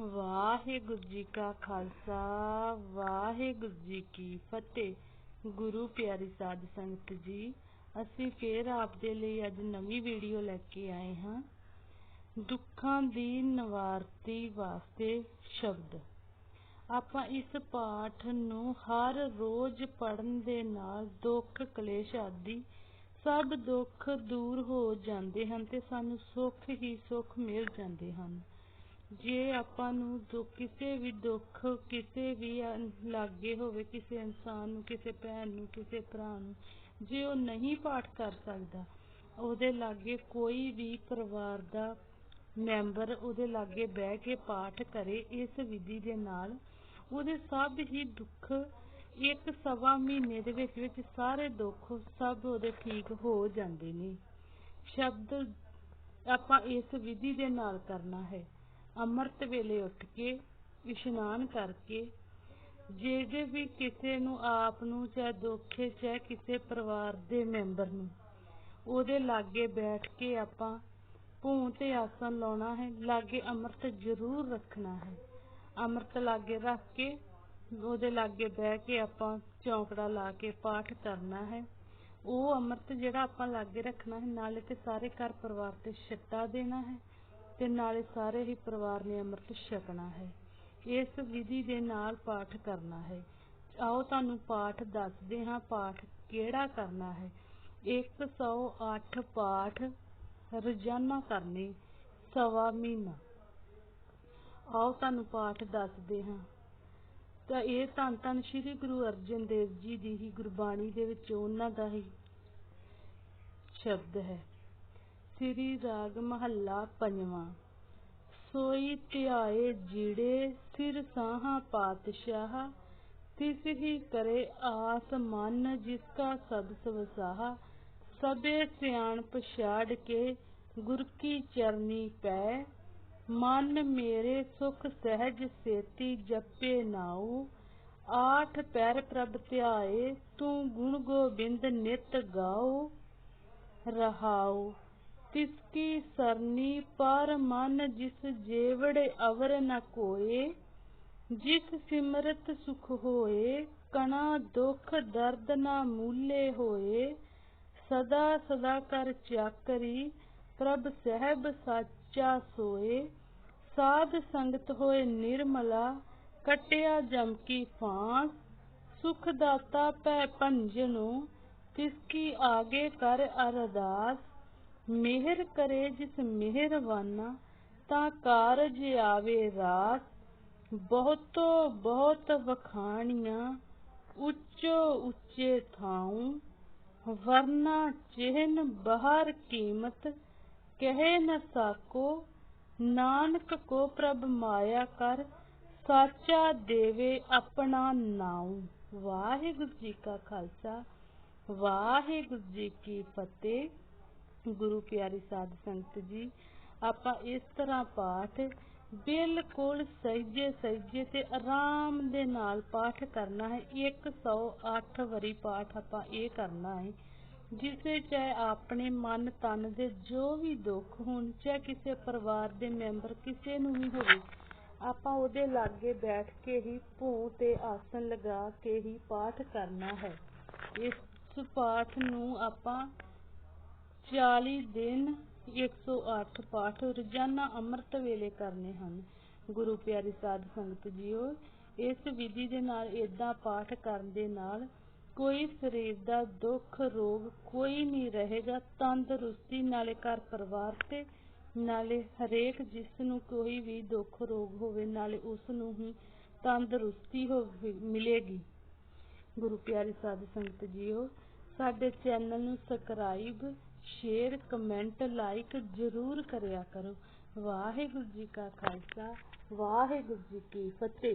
ਵਾਹਿਗੁਰੂ ਜੀ ਕਾ ਖਾਲਸਾ, ਵਾਹਿਗੁਰੂ ਜੀ ਕੀ ਫਤਿਹ। ਗੁਰੂ ਪਿਆਰੀ ਸਾਧ ਸੰਗਤ ਜੀ, ਅਸੀਂ ਫੇਰ ਆਪ ਲਈ ਅੱਜ ਨਵੀਂ ਵੀਡੀਓ ਲੈ ਕੇ ਆਏ ਹਾਂ। ਦੁੱਖਾਂ ਦੀ ਨਿਵਾਰਤੀ ਵਾਸਤੇ ਸ਼ਬਦ। ਆਪਾਂ ਇਸ ਪਾਠ ਨੂੰ ਹਰ ਰੋਜ਼ ਪੜਨ ਦੇ ਨਾਲ ਦੁੱਖ, ਕਲੇਸ਼ ਆਦਿ ਸਭ ਦੁੱਖ ਦੂਰ ਹੋ ਜਾਂਦੇ ਹਨ ਤੇ ਸਾਨੂੰ ਸੁੱਖ ਹੀ ਸੁੱਖ ਮਿਲ ਜਾਂਦੇ ਹਨ। ਜੇ ਆਪਾਂ ਨੂੰ ਕਿਸੇ ਵੀ ਦੁੱਖ, ਕਿਸੇ ਵੀ ਲਾਗੇ ਹੋਵੇ, ਕਿਸੇ ਇਨਸਾਨ ਨੂੰ, ਕਿਸੇ ਭੈਣ ਨੂੰ, ਕਿਸੇ ਭਰਾ ਨੂੰ, ਜੇ ਉਹ ਨਹੀਂ ਪਾਠ ਕਰ ਸਕਦਾ, ਉਹਦੇ ਲਾਗੇ ਕੋਈ ਵੀ ਪਰਿਵਾਰ ਦਾ ਮੈਂਬਰ ਉਹਦੇ ਲਾਗੇ ਬਹਿ ਕੇ ਪਾਠ ਕਰੇ, ਇਸ ਵਿਧੀ ਦੇ ਨਾਲ ਉਹਦੇ ਸਭ ਹੀ ਦੁੱਖ ਇੱਕ ਸਵਾ ਮਹੀਨੇ ਦੇ ਵਿੱਚ ਵਿੱਚ ਸਾਰੇ ਦੁੱਖ ਸਭ ਉਹਦੇ ਠੀਕ ਹੋ ਜਾਂਦੇ ਨੇ। ਸ਼ਬਦ ਆਪਾਂ ਇਸ ਵਿਧੀ ਦੇ ਨਾਲ ਕਰਨਾ ਹੈ। ਅੰਮ੍ਰਿਤ ਵੇਲੇ ਉੱਠ ਕੇ ਇਸ਼ਨਾਨ ਕਰਕੇ ਜਿਹੜੇ ਵੀ ਕਿਸੇ ਨੂੰ ਆਪ ਨੂੰ ਚਾਹੇ ਦੁੱਖ ਚਾਹੇ ਕਿਸੇ ਪਰਿਵਾਰ ਦੇ ਮੈਂਬਰ ਨੂੰ, ਉਹਦੇ ਲਾਗੇ ਬੈਠ ਕੇ ਆਪਾਂ ਭੂੰ ਤੇ ਆਸਨ ਲਾਉਣਾ ਹੈ, ਲਾਗੇ ਅੰਮ੍ਰਿਤ ਜ਼ਰੂਰ ਰੱਖਣਾ ਹੈ। ਅੰਮ੍ਰਿਤ ਲਾਗੇ ਰੱਖ ਕੇ, ਉਹਦੇ ਲਾਗੇ ਬਹਿ ਕੇ ਆਪਾਂ ਚੌਂਕੜਾ ਲਾ ਕੇ ਪਾਠ ਕਰਨਾ ਹੈ। ਉਹ ਅੰਮ੍ਰਿਤ ਜਿਹੜਾ ਆਪਾਂ ਲਾਗੇ ਰੱਖਣਾ ਹੈ, ਨਾਲੇ ਤੇ ਸਾਰੇ ਘਰ ਪਰਿਵਾਰ ਤੇ ਛੱਟਾ ਦੇਣਾ ਹੈ। ਤੇ ਨਾਲੇ ਸਾਰੇ ਹੀ ਪਰਿਵਾਰ ਨੇ ਅੰਮ੍ਰਿਤ ਛਕਣਾ ਹੈ। ਇਸ ਵਿਧੀ ਦੇ ਨਾਲ ਪਾਠ ਕਰਨਾ ਹੈ। ਆਓ ਤੁਹਾਨੂੰ ਪਾਠ ਦੱਸਦੇ ਹਾਂ, ਪਾਠ ਕਿਹੜਾ ਕਰਨਾ ਹੈ। 108 ਪਾਠ ਰੋਜ਼ਾਨਾ ਕਰਨੇ, ਸਵਾ ਮਹੀਨਾ। ਆਓ ਤੁਹਾਨੂੰ ਪਾਠ ਦੱਸਦੇ ਹਾਂ। ਤਾਂ ਇਹ ਧੰਨ ਧੰਨ ਸ੍ਰੀ ਗੁਰੂ ਅਰਜਨ ਦੇਵ ਜੀ ਦੀ ਹੀ ਗੁਰਬਾਣੀ ਦੇ ਵਿੱਚ ਉਹਨਾਂ ਦਾ ਹੀ ਸ਼ਬਦ ਹੈ। ਸ੍ਰੀ ਰਾਗ ਮਹੱਲਾ ਪੰਜਵਾਂ। ਸੋਈ ਧਿਆਏ ਜੀੜੇ ਸਿਰ ਸਾਹਾ ਪਾਤਸ਼ਾਹ, ਤਿਸ ਹੀ ਕਰੇ ਆਸ ਮਨ ਜਿਸ ਕਾ ਸਦ ਸਵਸਾਹਾ। ਸਬੇ ਸਿਆਣ ਪਛਾੜ ਕੇ ਗੁਰ ਕੀ ਚਰਨੀ ਪੈ। ਮਨ ਮੇਰੇ ਸੁਖ ਸਹਿਜ ਸੇਤੀ ਜਪੇ ਨਾਉ। ਆਠ ਪੈਰ ਪ੍ਰਭ ਧਿਆਏ, ਤੂੰ ਗੁਣ ਗੋਬਿੰਦ ਨਿਤ ਗਾਉ। ਰਹਾਉ। ਤਿਸਕੀ ਸਰਨੀ ਪਰ ਮਨ ਜਿਸ ਜੇਵੜੇ ਅਵਰ ਨ ਕੋਏ, ਜਿਸ ਸਿਮਰਤ ਸੁਖ ਹੋਏ, ਕਣਾ ਦੁਖ ਦਰਦ ਨਾ ਮੂਲੇ ਹੋਏ, ਸਦਾ ਸਦਾ ਕਰ ਚਾਕਰੀ, ਪ੍ਰਭ ਸਹਿਬ ਸਾਚਾ ਸੋਏ, ਸਾਧ ਸੰਗਤ ਹੋਏ ਨਿਰਮਲਾ, ਕਟਿਆ ਜਮ ਕੀ ਫਾਂਸ, ਸੁਖ ਦਾਤਾ ਪੈ ਭੰਜਨੋ ਤਿਸ ਕੀ ਆਗੇ ਕਰ ਅਰਦਾਸ ਮਿਹਰ ਕਰੇ ਜਿਸ ਮਿਹਰਵਾਨਾ ਤਾਂ ਕਾਰਜ ਆਵੇ ਰਾਸ ਬਹੁਤੋ ਬਹੁਤ ਵਖਾਣੀਆਂ, ਉੱਚੋ ਉੱਚੇ ਥਾਉ, ਵਰਨਾ ਚਿਹਨ ਬਾਹਰ ਕੀਮਤ, ਕਹੇ ਨ ਸਾਕੋ, ਨਾਨਕ ਕੋ ਪ੍ਰਭ ਮਾਇਆ ਕਰ, ਸਾਚਾ ਦੇਵੇ ਆਪਣਾ ਨਾਉ। ਵਾਹਿਗੁਰੂ ਜੀ ਕਾ ਖਾਲਸਾ, ਵਾਹਿਗੁਰੂ ਜੀ ਕੀ ਫਤਿਹ। ਗੁਰੂ ਪਿਆਰੀ ਸਾਧ ਸੰਗਤ ਜੀ, ਆਪਾਂ ਇਸ ਤਰ੍ਹਾਂ ਪਾਠ ਬਿਲਕੁਲ ਸਹਿਜੇ ਸਹਿਜੇ ਤੇ ਆਰਾਮ ਦੇ ਨਾਲ ਪਾਠ ਕਰਨਾ ਹੈ। 108 ਵਾਰੀ ਪਾਠ ਆਪਾਂ ਇਹ ਕਰਨਾ ਹੈ, ਜਿਸ ਵਿੱਚ ਆਪਣੇ ਮਨ ਤਨ ਦੇ ਜੋ ਵੀ ਦੁੱਖ ਹੋਣ, ਚਾਹੇ ਕਿਸੇ ਪਰਿਵਾਰ ਦੇ ਮੈਂਬਰ ਕਿਸੇ ਨੂੰ ਵੀ ਹੋਵੇ, ਆਪਾਂ ਉਹਦੇ ਲਾਗੇ ਬੈਠ ਕੇ ਹੀ ਭੂ ਤੇ ਆਸਨ ਲਗਾ ਕੇ ਹੀ ਪਾਠ ਕਰਨਾ ਹੈ। ਇਸ ਪਾਠ ਨੂੰ ਆਪਾਂ 40 ਦਿਨ 108 ਪਾਠ ਰੋਜ਼ਾਨਾ ਅੰਮ੍ਰਿਤ ਵੇਲੇ ਕਰਨੇ ਹਨ। ਗੁਰੂ ਪਿਆਰੀ ਸਾਧ ਸੰਗਤ ਜੀਓ, ਇਸ ਵਿਧੀ ਦੇ ਨਾਲ ਇਦਾਂ ਪਾਠ ਕਰਨ ਦੇ ਨਾਲ ਕੋਈ ਸਰੀਰ ਦਾ ਦੁੱਖ, ਰੋਗ ਕੋਈ ਨਹੀਂ ਰਹੇਗਾ। ਤੰਦਰੁਸਤੀ ਨਾਲੇ ਘਰ ਪਰਿਵਾਰ ਤੇ, ਨਾਲੇ ਹਰੇਕ ਜਿਸ ਨੂੰ ਕੋਈ ਵੀ ਦੁੱਖ, ਰੋਗ ਹੋਵੇ, ਨਾਲੇ ਉਸ ਨੂੰ ਹੀ ਤੰਦਰੁਸਤੀ ਹੋਵੇ, ਮਿਲੇਗੀ। ਗੁਰੂ ਪਿਆਰੀ ਸਾਧ ਸੰਗਤ ਜੀਓ ਸਾਡੇ ਚੈਨਲ ਨੂੰ ਸਬਸਕ੍ਰਾਈਬ, ਸ਼ੇਅਰ, ਕਮੈਂਟ, ਲਾਈਕ ਜ਼ਰੂਰ ਕਰਿਆ ਕਰੋ। ਵਾਹਿਗੁਰੂ ਜੀ ਕਾ ਖਾਲਸਾ, ਵਾਹਿਗੁਰੂ ਜੀ ਕੀ ਫਤਿਹ।